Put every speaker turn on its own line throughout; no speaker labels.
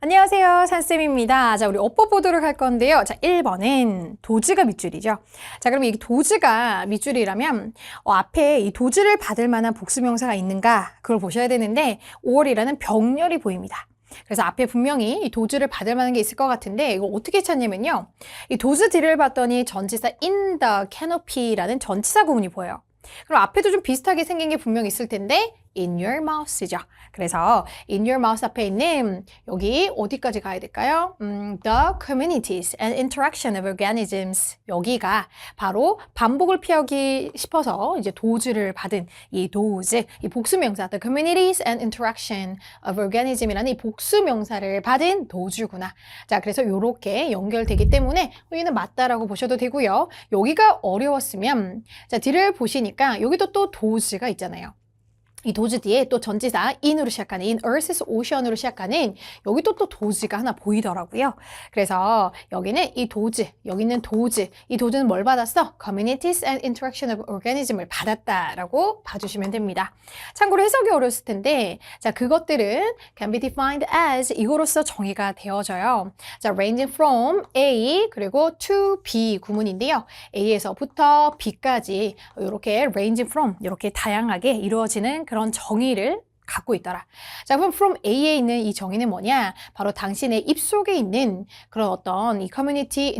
안녕하세요. 산쌤입니다. 자, 우리 어법 보도록 할 건데요. 자, 1번은 도즈가 밑줄이죠. 자, 그럼 이 도즈가 밑줄이라면 어, 앞에 이 도즈를 받을 만한 복수명사가 있는가 그걸 보셔야 되는데 5월이라는 병렬이 보입니다. 그래서 앞에 분명히 이 도즈를 받을 만한 게 있을 것 같은데 이거 어떻게 찾냐면요. 이 도즈 뒤를 봤더니 전치사 in the canopy라는 전치사 구문이 보여요. 그럼 앞에도 좀 비슷하게 생긴 게 분명히 있을 텐데 in your mouth죠. 그래서 in your mouth 앞에 있는 여기 어디까지 가야 될까요? 음, the communities and interaction of organisms 여기가 바로 반복을 피하기 싶어서 이제 도즈를 받은 이 도즈, 이 복수명사 the communities and interaction of organism이라는 이 복수명사를 받은 도주구나. 자, 그래서 이렇게 연결되기 때문에 여기는 맞다라고 보셔도 되고요. 여기가 어려웠으면 자, 뒤를 보시니까 여기도 또 도즈가 있잖아요. 이 도즈 뒤에 또 전치사 in으로 시작하는 in earth's ocean으로 시작하는 여기 또또 도즈가 하나 보이더라고요. 그래서 여기는 이 도즈, 여기 있는 도즈, 이 도즈는 뭘 받았어? Communities and Interaction of Organism을 받았다라고 봐주시면 됩니다. 참고로 해석이 어려웠을 텐데, 자 그것들은 can be defined as 이거로서 정의가 되어져요. 자 ranging from A 그리고 to B 구문인데요. A에서부터 B까지 이렇게 ranging from 이렇게 다양하게 이루어지는 그런 정의를 갖고 있더라. 자, 그럼 from A에 있는 이 정의는 뭐냐? 바로 당신의 입속에 있는 그런 어떤 이 community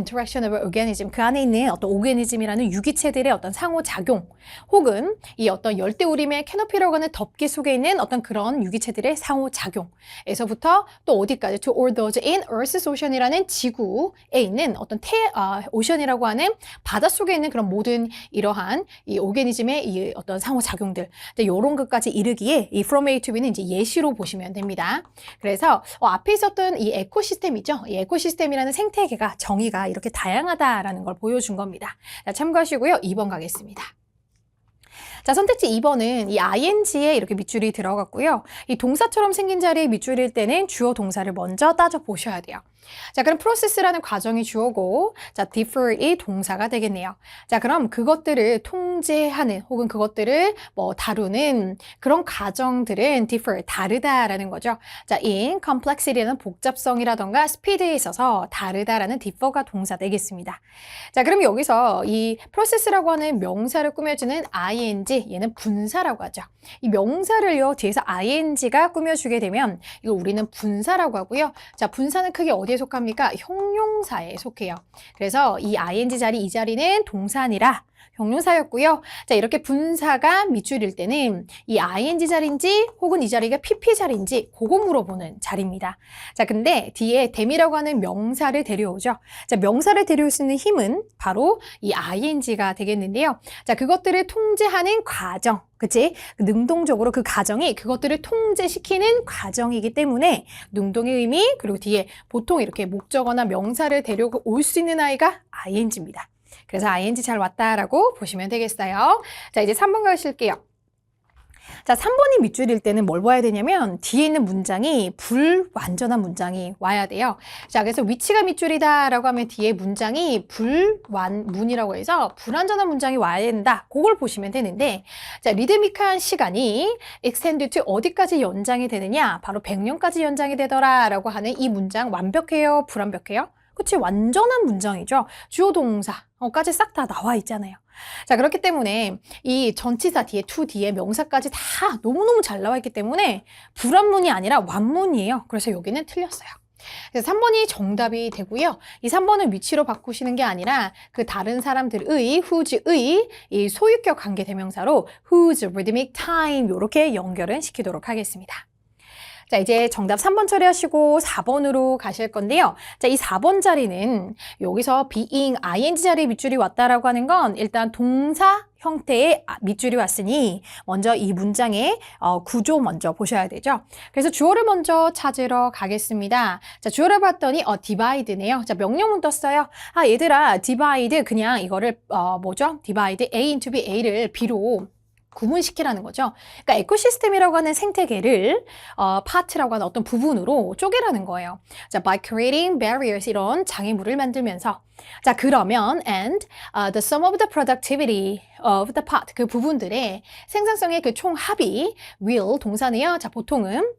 organism, 그 안에 있는 어떤 오르니즘이라는 유기체들의 어떤 상호작용, 혹은 이 어떤 열대우림의 캐노피라고 하는 덮개 속에 있는 어떤 그런 유기체들의 상호작용에서부터 또 어디까지 to all those in Earth's ocean이라는 지구에 있는 어떤 태, 아, 오션이라고 하는 바다 속에 있는 그런 모든 이러한 이 오르니즘의 이 어떤 상호작용들, 이런 것까지 이르기에 이 from A B는 이제 예시로 보시면 됩니다. 그래서 어, 앞에 있었던 이 에코시스템이죠. 이 에코시스템이라는 생태계가 정의가 이렇게 다양하다라는 걸 보여준 겁니다. 자, 참고하시고요. 2번 가겠습니다. 자, 선택지 2번은 이 ing에 이렇게 밑줄이 들어갔고요. 이 동사처럼 생긴 자리에 밑줄일 때는 주어 동사를 먼저 따져 보셔야 돼요. 자, 그럼 process라는 과정이 주어고, 자, differ이 동사가 되겠네요. 자, 그럼 그것들을 통제하는 혹은 그것들을 뭐 다루는 그런 과정들은 differ, 다르다라는 거죠. 자, in complexity는 복잡성이라던가 speed에 있어서 다르다라는 differ가 동사 되겠습니다. 자, 그럼 여기서 이 process라고 하는 명사를 꾸며주는 ing, 얘는 분사라고 하죠. 이 명사를요, 뒤에서 ing가 꾸며주게 되면 이걸 우리는 분사라고 하고요. 자, 분사는 크게 어디 에 속합니까? 형용사에 속해요. 그래서 이 ing 자리, 이 자리는 동사니라 형용사였고요. 자, 이렇게 분사가 밑줄일 때는 이 ing 자리인지 혹은 이 자리가 pp 자리인지 그거 물어보는 자리입니다. 자, 근데 뒤에 댐이라고 하는 명사를 데려오죠. 자, 명사를 데려올 수 있는 힘은 바로 이 ing가 되겠는데요. 자, 그것들을 통제하는 과정. 그치? 능동적으로 그 과정이 그것들을 통제시키는 과정이기 때문에 능동의 의미 그리고 뒤에 보통 이렇게 목적어나 명사를 데려올 수 있는 아이가 ing입니다. 그래서 ing 잘 왔다라고 보시면 되겠어요. 자, 이제 3번 가실게요. 자, 3번이 밑줄일 때는 뭘 봐야 되냐면 뒤에 있는 문장이 불완전한 문장이 와야 돼요. 자, 그래서 위치가 밑줄이다라고 하면 뒤에 문장이 불완문이라고 해서 불완전한 문장이 와야 된다. 그걸 보시면 되는데 자, 리드미컬한 시간이 extend to 어디까지 연장이 되느냐? 바로 100년까지 연장이 되더라라고 하는 이 문장 완벽해요? 불완벽해요? 그치 완전한 문장이죠. 주어 동사 까지 싹 다 나와 있잖아요. 자 그렇기 때문에 이 전치사 뒤에 to 뒤에 명사까지 다 너무너무 잘 나와 있기 때문에 불완문이 아니라 완문이에요. 그래서 여기는 틀렸어요. 그래서 3번이 정답이 되고요. 이 3번은 위치로 바꾸시는 게 아니라 그 다른 사람들의 who's의 이 소유격 관계 대명사로 whose rhythmic time 이렇게 연결은 시키도록 하겠습니다. 자, 이제 정답 3번 처리하시고 4번으로 가실 건데요. 자, 이 4번 자리는 여기서 being, ing 자리에 밑줄이 왔다라고 하는 건 일단 동사 형태의 밑줄이 왔으니 먼저 이 문장의 어, 구조 먼저 보셔야 되죠. 그래서 주어를 먼저 찾으러 가겠습니다. 자, 주어를 봤더니 어, divide네요. 자, 명령문 떴어요. 아, 얘들아, divide 그냥 이거를 어, 뭐죠? divide A into B, A를 B로 구분시키라는 거죠. 그러니까 에코시스템이라고 하는 생태계를 어, 파트라고 하는 어떤 부분으로 쪼개라는 거예요. 자, by creating barriers 이런 장애물을 만들면서 자, 그러면 and uh, the sum of the productivity of the part 그 부분들의 생산성의 그 총합이 will 동사네요. 자, 보통은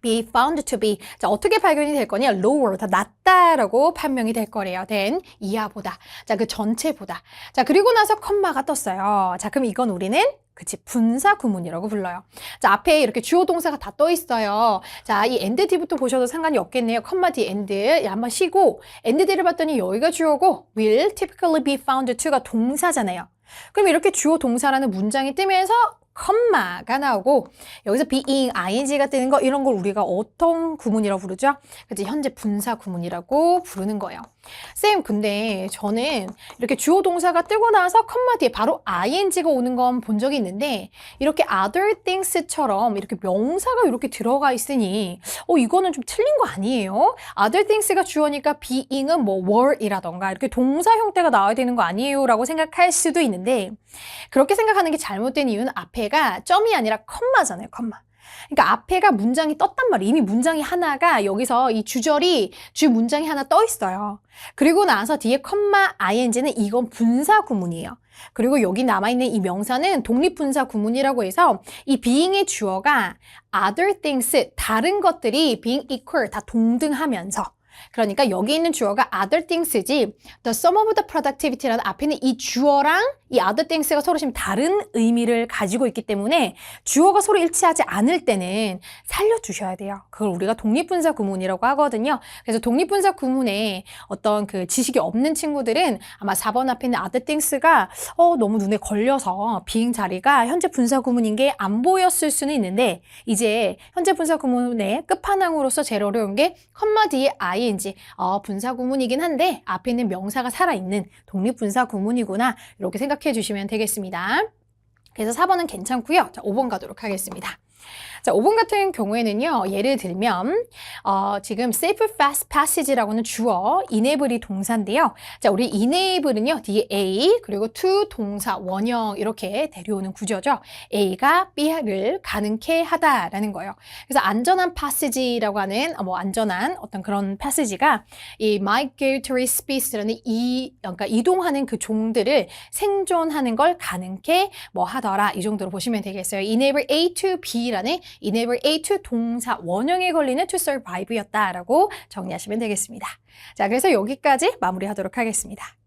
be found to be. 자, 어떻게 발견이 될 거냐? lower, 더 낮다라고 판명이 될 거래요. then, 이하보다. 자, 그 전체보다. 자, 그리고 나서 컴마가 떴어요. 자, 그럼 이건 우리는 그치, 분사 구문이라고 불러요. 자, 앞에 이렇게 주어 동사가 다 떠 있어요. 자, 이 end 뒤부터 보셔도 상관이 없겠네요. 컴마 뒤. 예, 한번 쉬고, end 뒤를 봤더니 여기가 주어고, will typically be found to가 동사잖아요. 그럼 이렇게 주어 동사라는 문장이 뜨면서 컴마가 나오고 여기서 being, ing가 뜨는 거 이런 걸 우리가 어떤 구문이라고 부르죠? 그치 현재 분사 구문이라고 부르는 거예요. 쌤 근데 저는 이렇게 주어 동사가 뜨고 나서 컴마 뒤에 바로 ing가 오는 건 본 적이 있는데 이렇게 other things처럼 이렇게 명사가 이렇게 들어가 있으니 어 이거는 좀 틀린 거 아니에요? other things가 주어니까 being은 뭐 were이라던가 이렇게 동사 형태가 나와야 되는 거 아니에요? 라고 생각할 수도 있는데 그렇게 생각하는 게 잘못된 이유는 앞에 가 점이 아니라 컴마잖아요, 컴마. 그러니까 앞에가 문장이 떴단 말이에요. 이미 문장이 하나가 여기서 이 주절이 주 문장이 하나 떠 있어요. 그리고 나서 뒤에 컴마 ing는 이건 분사 구문이에요. 그리고 여기 남아있는 이 명사는 독립분사 구문이라고 해서 이 being의 주어가 other things, 다른 것들이 being equal, 다 동등하면서 그러니까 여기 있는 주어가 other things지 the sum of the productivity라는 앞에 있는 이 주어랑 이 other things가 서로 지금 다른 의미를 가지고 있기 때문에 주어가 서로 일치하지 않을 때는 살려주셔야 돼요. 그걸 우리가 독립분사 구문이라고 하거든요. 그래서 독립분사 구문에 어떤 그 지식이 없는 친구들은 아마 4번 앞에 있는 other things가 어, 너무 눈에 걸려서 being 자리가 현재 분사 구문인 게 안 보였을 수는 있는데 이제 현재 분사 구문의 끝판왕으로서 제일 어려운 게 컴마 뒤에 ing 어, 분사 구문이긴 한데 앞에 있는 명사가 살아있는 독립분사 구문이구나 이렇게 생각해 주시면 되겠습니다. 그래서 4번은 괜찮고요. 자, 5번 가도록 하겠습니다. 자, 5번 같은 경우에는요, 예를 들면, 어, 지금 safe fast passage라고는 주어, enable이 동사인데요. 자, 우리 enable은요, 뒤에 A, 그리고 to 동사, 원형, 이렇게 데려오는 구조죠. A가 B를 가능케 하다라는 거예요. 그래서 안전한 passage라고 하는, 어, 뭐, 안전한 어떤 그런 passage가 이 migratory species라는 이, 그러니까 이동하는 그 종들을 생존하는 걸 가능케 뭐 하더라. 이 정도로 보시면 되겠어요. enable A to B라는 enable A to 동사 원형에 걸리는 to survive였다라고 정리하시면 되겠습니다. 자, 그래서 여기까지 마무리하도록 하겠습니다.